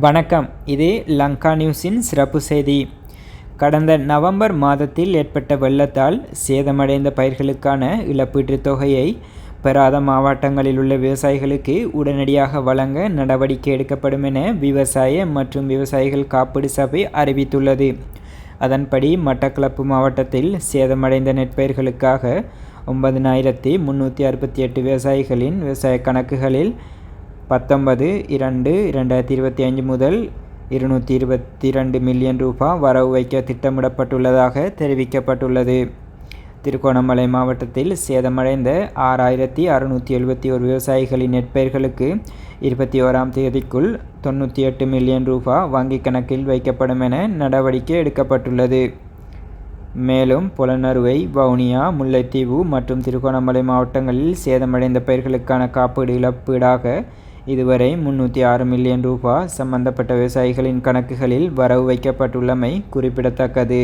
வணக்கம். இது லங்கா நியூஸின் சிறப்பு செய்தி. கடந்த நவம்பர் மாதத்தில் ஏற்பட்ட வெள்ளத்தால் சேதமடைந்த பயிர்களுக்கான இழப்பீட்டுத் தொகையை பெறாத மாவட்டங்களில் உள்ள விவசாயிகளுக்கு உடனடியாக வழங்க நடவடிக்கை எடுக்கப்படும் என விவசாய மற்றும் விவசாயிகள் காப்பீடு சபை அறிவித்துள்ளது. அதன்படி மட்டக்களப்பு மாவட்டத்தில் சேதமடைந்த நெற்பயிர்களுக்காக ஒன்பதினாயிரத்தி முன்னூற்றி அறுபத்தி எட்டு விவசாயிகளின் விவசாய கணக்குகளில் பத்தொன்பது இரண்டு இரண்டாயிரத்தி இருபத்தி அஞ்சு முதல் இருநூற்றி இருபத்தி ரெண்டு மில்லியன் ரூபாய் வரவு வைக்க திட்டமிடப்பட்டுள்ளதாக தெரிவிக்கப்பட்டுள்ளது. திருகோணமலை மாவட்டத்தில் சேதமடைந்த ஆறாயிரத்தி அறுநூற்றி எழுபத்தி ஒரு விவசாயிகளின் நெற்பயிர்களுக்கு இருபத்தி ஓராம் தேதிக்குள் தொண்ணூற்றி எட்டு மில்லியன் ரூபாய் வங்கிக் கணக்கில் வைக்கப்படும் என நடவடிக்கை எடுக்கப்பட்டுள்ளது. மேலும் புலனறுவை வவுனியா முல்லைத்தீவு மற்றும் திருகோணமலை மாவட்டங்களில் சேதமடைந்த பயிர்களுக்கான காப்பீடு இழப்பீடாக இதுவரை முன்னூற்றி ஆறு மில்லியன் ரூபாய் சம்பந்தப்பட்ட விவசாயிகளின் கணக்குகளில் வரவு வைக்கப்பட்டுள்ளமை குறிப்பிடத்தக்கது.